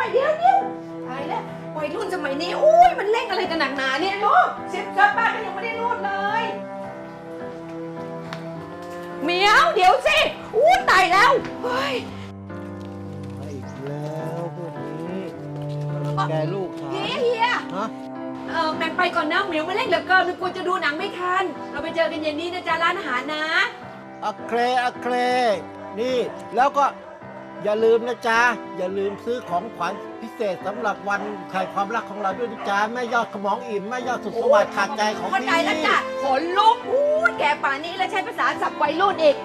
วัยรุ่นสมัยนี้อุ้ยมันเล่นอะไรกันหนักหนาเนี่ยลูกเช็ดเสื้อป้าก็ยังไม่ได้รูดเลยเหมียวเดี๋ยวสิอู้ตายแล้วเฮ้ยมาอีกแล้วพวกนี้แกลูกขาเฮียเฮียฮะเออแบ่งไปก่อนนะเหมียวไม่เล่นเหลือเกินกลัวจะดูหนังไม่ทัน เราไปเจอกันเย็นนี้นะจ๊ะร้านอาหารนะอะเครอะเครนี่ แล้วก็ อย่าลืมนะจ๊ะ อย่าลืมซื้อของขวัญพิเศษสำหรับวันแห่งความรักของเราด้วยนะจ๊ะแม่ยอดขมองอิ่มแม่ยอดสุดสวัสดิ์ขาดใจของเข้าใจพี่แล้วจ้ะขนลุกอู้ยแกป่านนี้แล้วใช้ภาษาสับวัยรุ่นอีก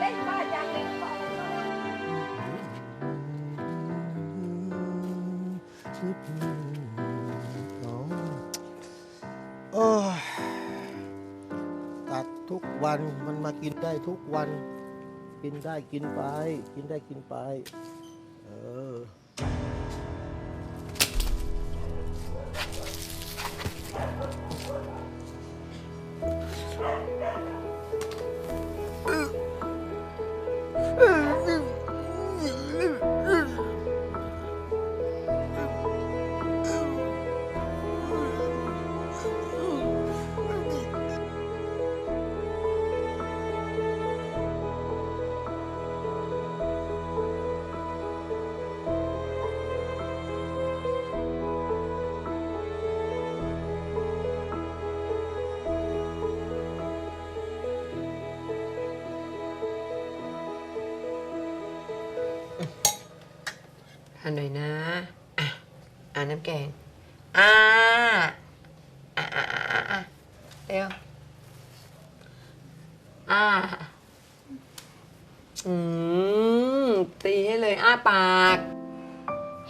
เล่นบ้าจังเลยโวัน มันมากินได้ทุกวัน กินได้กินไป กินได้กินไป ทานหน่อยนะอะอ่าน้ำแกงอ่าอ่าอ่าอ่าอ่าเร็วอ่าอืมตีให้เลยอ้าปาก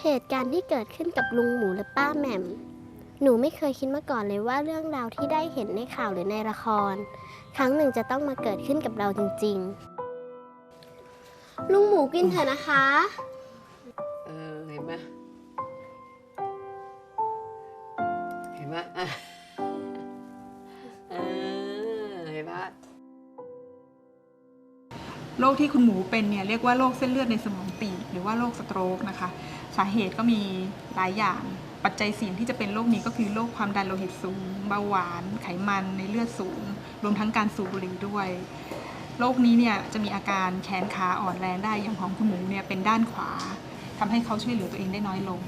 เหตุการณ์ที่เกิดขึ้นกับลุงหมูและป้าแหม่ม หนูไม่เคยคิดมาก่อนเลยว่าเรื่องราวที่ได้เห็นในข่าวหรือในละคร ครั้งหนึ่งจะต้องมาเกิดขึ้นกับเราจริง ๆ ลุงหมูกินเถอะนะคะ ไหมเออเห็นปะโรคที่คุณหมูเป็นเนี่ยเรียกว่าโรคเส้นเลือดในสมองตีบหรือว่าโรคสโตรกนะคะ สาเหตุก็มีหลายอย่าง ปัจจัยเสี่ยงที่จะเป็นโรคนี้ก็คือโรคความดันโลหิตสูงเบาหวาน ไขมันในเลือดสูง รวมทั้งการสูบบุหรี่ด้วยโรคนี้เนี่ยจะมีอาการแขนขาอ่อนแรงได้อย่างของคุณหมูเนี่ยเป็นด้านขวาทำให้เขาช่วยเหลือตัวเองได้น้อยลง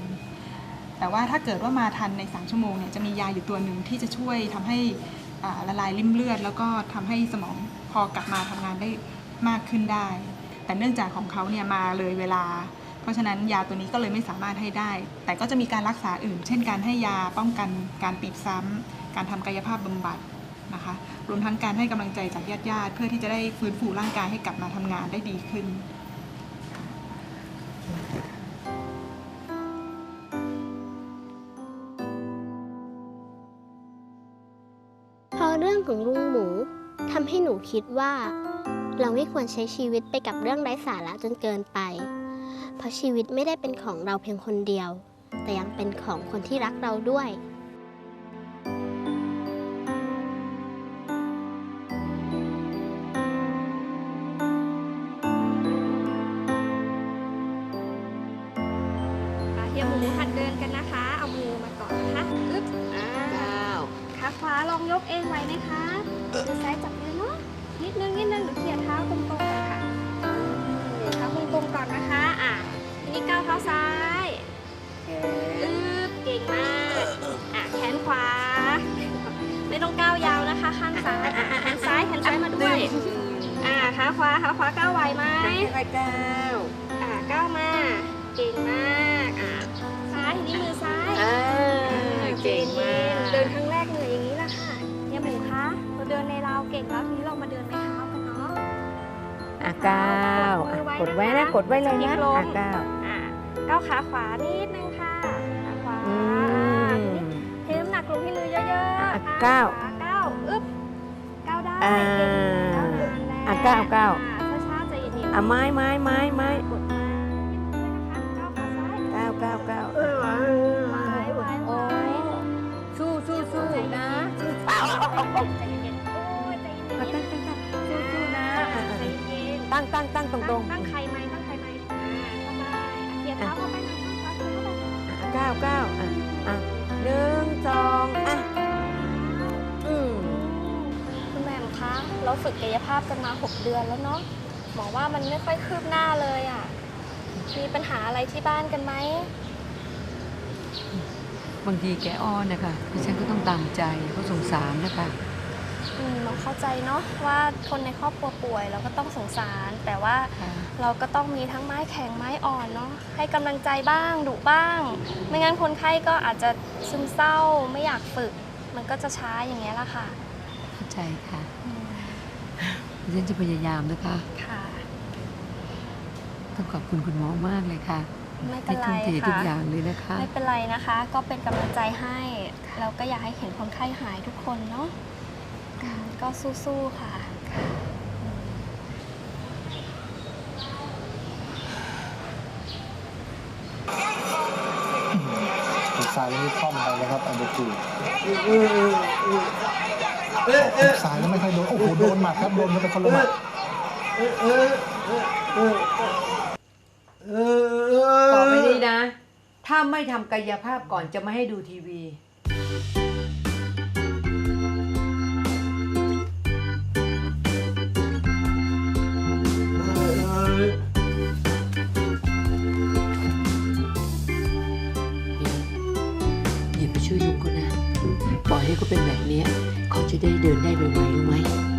แต่ว่าถ้าเกิดว่ามาทันใน 3 ชั่วโมงเนี่ยจะมียาอยู่ตัวหนึ่งที่จะช่วยทำให้ละลายริ่มเลือด แล้วก็ทำให้สมองพอกลับมาทำงานได้มากขึ้นได้ แต่เนื่องจากของเขาเนี่ยมาเลยเวลา เพราะฉะนั้นยาตัวนี้ก็เลยไม่สามารถให้ได้ แต่ก็จะมีการรักษาอื่น เช่นการให้ยาป้องกันการตีบซ้ำการทำกายภาพบำบัดนะคะรวมทั้งการให้กำลังใจจากญาติๆเพื่อที่จะได้ฟื้นฟูร่างกายให้กลับมาทำงานได้ดีขึ้น ของลุงหมูทำให้หนูคิดว่า เราไม่ควรใช้ชีวิตไปกับเรื่องไร้สาระจนเกินไป เพราะชีวิตไม่ได้เป็นของเราเพียงคนเดียว แต่ยังเป็นของคนที่รักเราด้วย ลองยกเองไหวไหมคะมือซ้ายจับมือเนาะ นิดนึงนิดนึงหรือเขี่ยเท้าตรงๆก่อนค่ะอืมเท้าตรงๆก่อนนะคะ อะ ทีนี้ก้าวเท้าซ้ายอึ๊บเก่งมาก อะ แขนขวา ไม่ต้องก้าวยาวนะคะ ข้างซ้าย อะแขนซ้ายแขนซ้ายมาด้วย อะขาขวาขาขวาก้าวไหวไหมค่อยๆก้าวอะก้าวมา เก่งมาก อะ ซ้ายทีนี้มือซ้าย อ่า เก่งมาก ก่งแล้วทีนี้เรามาเดินในเท้ากันเนาะอะก้าวอะกดไว้นะกดไว้เลยนะสะกิดลอะงก้าวอะก้าวขาขวานิดนึงค่ะขาขวาอือะมทีนี้เทน้ำหนักลงที่มือเยอะๆอะค่ะก้าวขาก้าวอึ๊บก้าวได้อ่าเก่งก้าวนานแล้วอะก้าวก้าวอะช้าๆใจเย็นๆอะไม้ไม้ไม้ไม้ ตั้งตั้งตั้งตรงตรงตั้งใครไหมตั้งใครไหมอ่าเข้าไปเขียนเท้าเข้าไปหน่อยเข้าไปเข้าไปเก้าเก้าอะอะหนึ่งสองอะอืมคุณแม่คะเราฝึกกายภาพกันมาหกเดือนแล้วเนาะหมอว่ามันไม่ค่อยคืบหน้าเลยอะมีปัญหาอะไรที่บ้านกันไหมบางทีแกอ้อนนะคะดิฉันก็ต้องตามใจก็สงสารนะคะ เราเข้าใจเนาะว่าคนในครอบครัวป่วยเราก็ต้องสงสาร แต่ว่าค่ะเราก็ต้องมีทั้งไม้แข็งไม้อ่อนเนาะให้กำลังใจบ้างดุบ้าง ไม่งั้นคนไข้ก็อาจจะซึมเศร้าไม่อยากฝึก มันก็จะช้าอย่างเงี้ยละค่ะเข้าใจค่ะอืมดิฉันจะพยายามนะคะค่ะต้องขอบคุณคุณหมอมากเลยค่ะไม่เป็นที่ไรทุ่มเททุกค่ะอย่างเลยนะคะ ไม่เป็นไรนะคะ ก็เป็นกำลังใจให้แล้วก็อยากให้เห็นคนไข้หายทุกคนเนาะอืม ก็สู้ๆค่ะถูกสายนี่คล่อมไปแล้วครับอันเดอร์ทูถูกสายแล้วไม่ค่อยโดน โอ้โห โดนหมัดครับ โดนมันเป็นคนละหมัดต่อไปนี้นะ ถ้าไม่ทำกายภาพก่อนจะไม่ให้ดูทีวี เขาเป็นแบบนี้ เขาจะได้เดินได้ไวๆรู้ไหม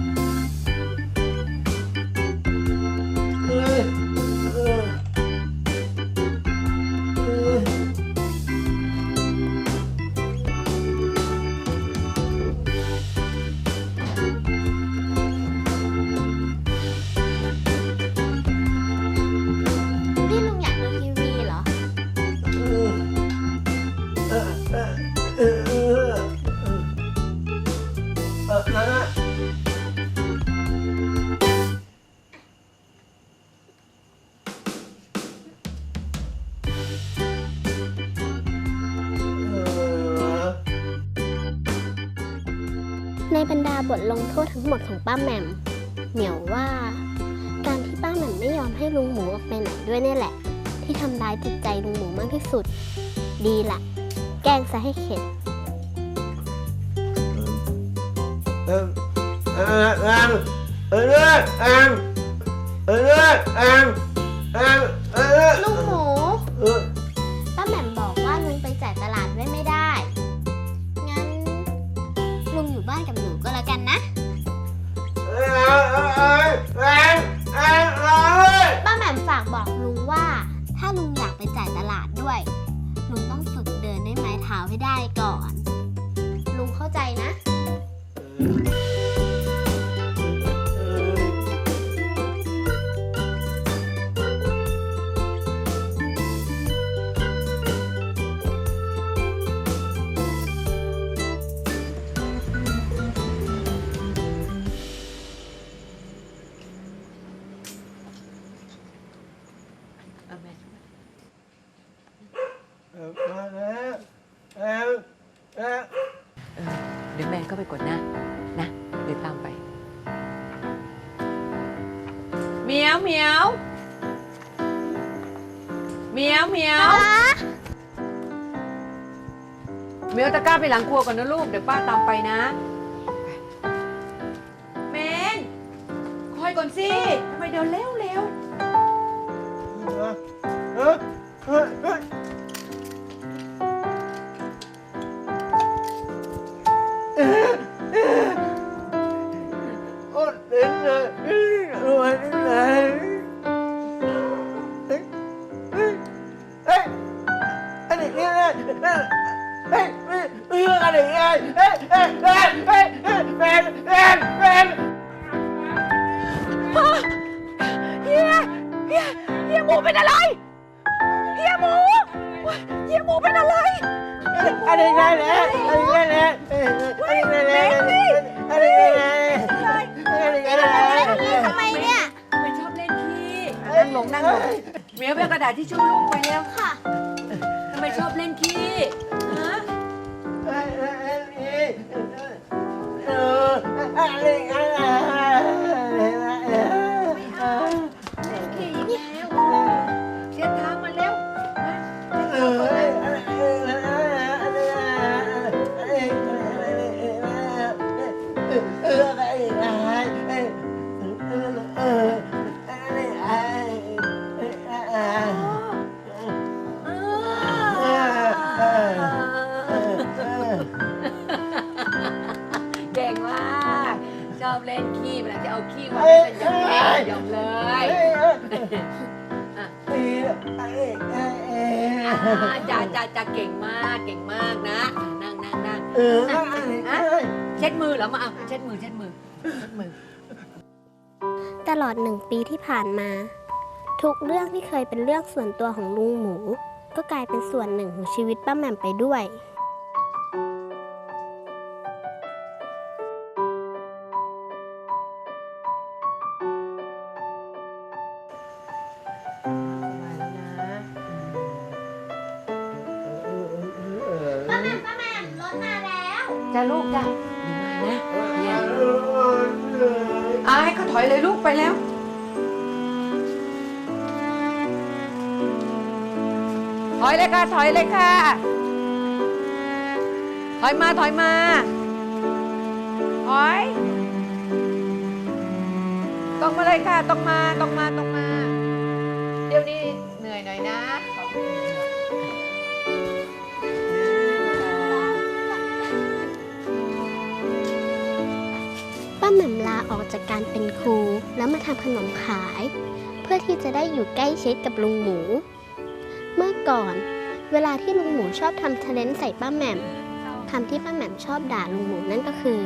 บทลงโทษทั้งหมดของป้าแหม่มเหมียวว่า การที่ป้าแหม่มไม่ยอมให้ลุงหมูออกไปไหนด้วยเนี่ยแหละ ที่ทำร้ายจิตใจลุงหมูมากที่สุด ดีละแกล้งซะให้เข็ดเออเออเออเออเออเออเออเออเออเออเออลุงหมู เออ ป้าแหม่มฝากบอกลุงว่า ถ้าลุงอยากไปจ่ายตลาดด้วย ลุงต้องฝึกเดินด้วยไม้เท้าให้ได้ก่อน ลุงเข้าใจนะ เมียวตะกร้าไปหลังครัวก่อนนะลูก เดี๋ยวป้าตามไปนะ เมน คอยก่อนสิทำไมเดินเร็วเร็ว เออเออเออ มูเป็นอะไร เฮียหมูเฮียหมูเป็นอะไรอันนี้ได้แล้วอันนี้ได้แล้วอันนี้ได้แล้วอันนี้ได้แล้วอันนี้ได้แล้วทำไมเนี่ยไม่ชอบเล่นขี้อ่นั่งลงนั่งลงเมียวไปเอากระดาษที่ชู่ลูกไปเร็วค่ะทำไมชอบเล่นขี้ฮะเอออันนี้อันนี้เตลอดหนึ่งปีที่ผ่านมา ทุกเรื่องที่เคยเป็นเรื่องส่วนตัวของลุงหมู ก็กลายเป็นส่วนหนึ่งของชีวิตป้าแหม่มไปด้วย ไปแล้ว ถอยเลยค่ะ ถอยเลยค่ะ ถอยมาถอยมา ถอย ตรงมาเลยค่ะ ตรงมาตรงมาตรงมา เดี๋ยวนี้เหนื่อยหน่อยนะ ออกจากการเป็นครู แล้วมาทำขนมขาย เพื่อที่จะได้อยู่ใกล้ชิดกับลุงหมู เมื่อก่อนเวลาที่ลุงหมูชอบทำทเลนใส่ป้าแหม่มคำที่ป้าแหม่มชอบด่าลุงหมูนั่นก็คือ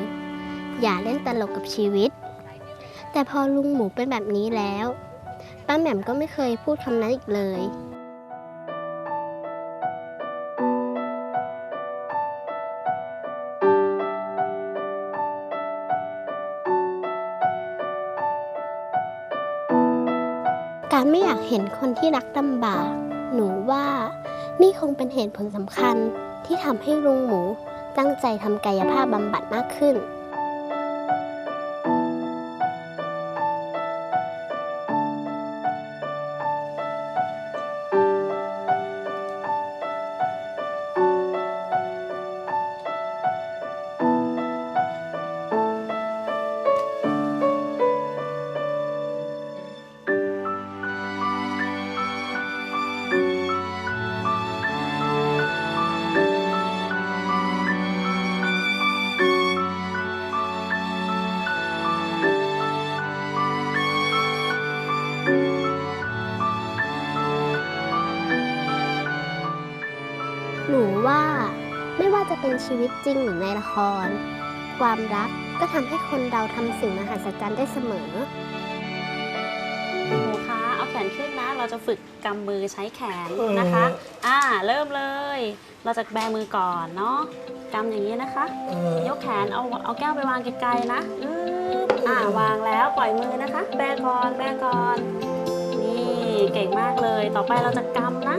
อย่าเล่นตลกกับชีวิต แต่พอลุงหมูเป็นแบบนี้แล้ว ป้าแหม่มก็ไม่เคยพูดคำนั้นอีกเลย เห็นคนที่รักลำบาก หนูว่านี่คงเป็นเหตุผลสำคัญที่ทำให้ลุงหมูตั้งใจทำกายภาพบำบัดมากขึ้น ชีวิตจริงหรือในละคร ความรักก็ทำให้คนเราทำสิ่งมหัศจรรย์ได้เสมอครูคะเอาแขนขึ้นนะ เราจะฝึกกำมือใช้แขนนะคะ อ่า เริ่มเลย เราจะแบมือก่อนเนาะกำอย่างนี้นะคะ ยกแขนเอาเอาแก้วไปวางไกลๆนะอืบอ่าวางแล้วปล่อยมือนะคะ แบก่อนแบก่อน นี่เก่งมากเลย ต่อไปเราจะกำนะ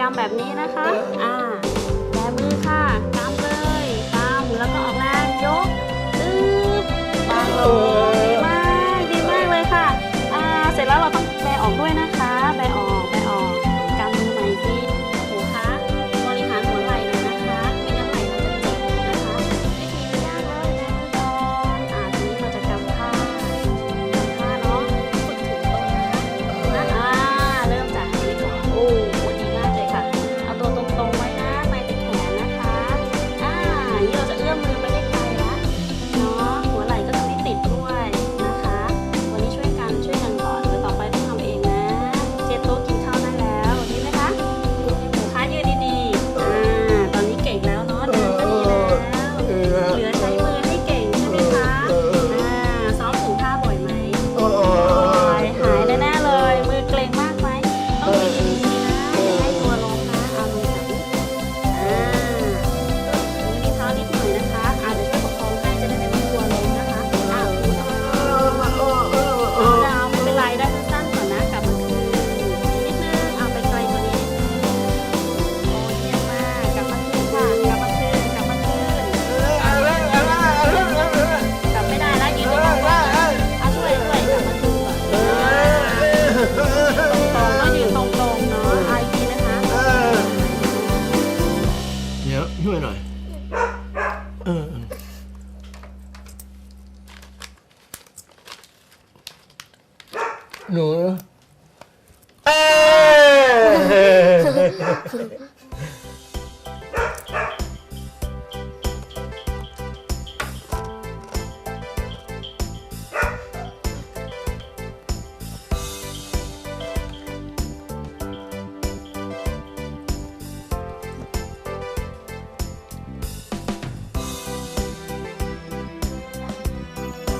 กำแบบนี้นะคะ อ่าแบมือค่ะกำเลยกำ แล้วก็ออกแรงยกปึ๊บวางลงดีมากดีมากเลยค่ะอ่าเสร็จแล้วเราต้องแบออกด้วยนะคะ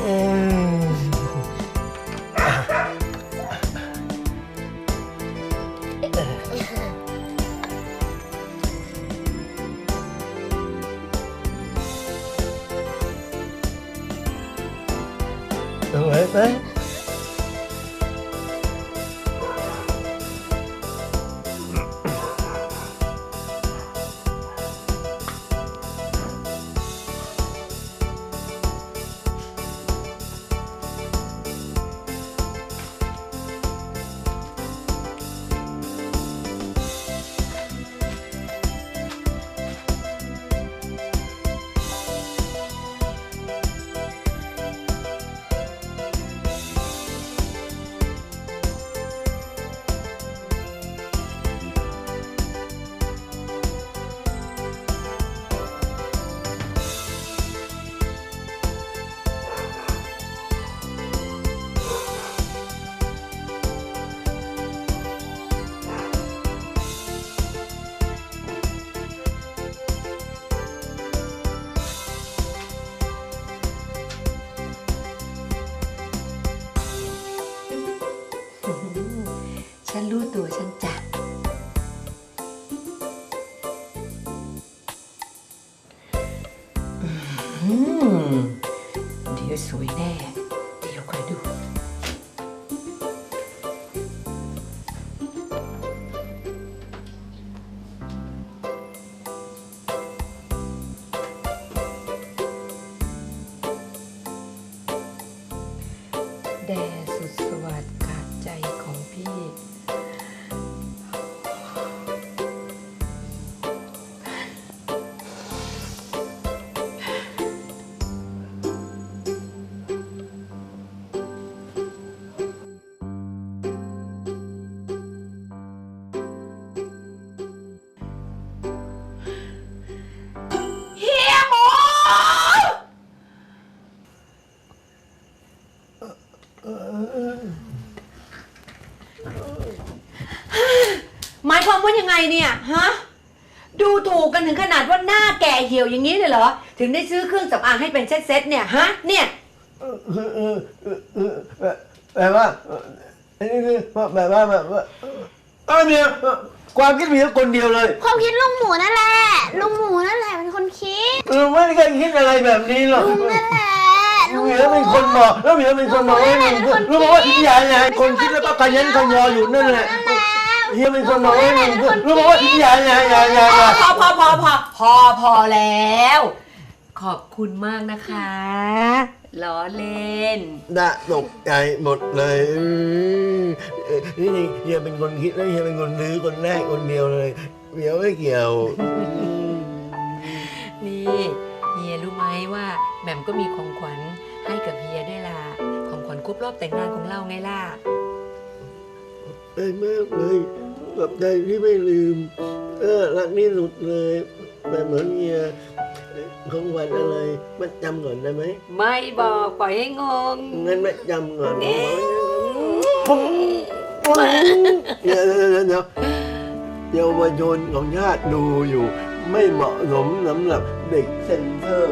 Oh. ว่ายังไงเนี่ยฮะดูถูกกันถึงขนาดว่าหน้าแก่เหี่ยวอย่างนี้เลยเหรอ ถึงได้ซื้อเครื่องสำอางให้เป็นเซตๆเนี่ยฮะเนี่ยแบบว่านนี้คือแบบว่าแบบว่าเออเมียความคิดมียคนเดียวเลยความคิดลุงหมูนั่นแหละลุงหมูนั่นแหละเป็นคนคิดเออไม่ได้เคยคิดอะไรแบบนี้หรอกลุงนั่นแหละลุงหมีมูยเป็นคนบอกแล้วเมียเป็นคนบอกว่าหนึ่งรู้บอกว่าอย่าอย่าคนคิดแล้วก็ขยันขยออยู่นั่นแหละ เฮียเป็นคนบอกว่าหนึ่งรู้บอกว่าอย่าอย่าอย่าอย่าอย่าพอพอพอพอพอพอแล้ว ขอบคุณมากนะคะล้อเล่นน่าตกใจหมดเลยนี่เฮียเป็นคนคิดแล้วเฮียเป็นคนรื้อคนแรกคนเดียวเลยเมียไม่เกี่ยว นี่เฮียรู้ไหมว่าแหม่มก็มีของขวัญให้กับเฮียด้วยล่ะของขวัญครบรอบแต่งงานของเราไงล่ะ ใจมากเลยกับใจที่ไม่ลืม เออรักนี่หลุดเลยแต่เหมือนเมียของวันอะไรมัดจำก่อนได้ไหมไม่บอกปล่อยให้งงงั้นมัดจำก่อนเดี๋ยวเดี๋ยวเดี๋ยวเดี๋ยวเยาวชนของญาติดูอยู่ ไม่เหมาะสมสำหรับเด็กเซนเตอร์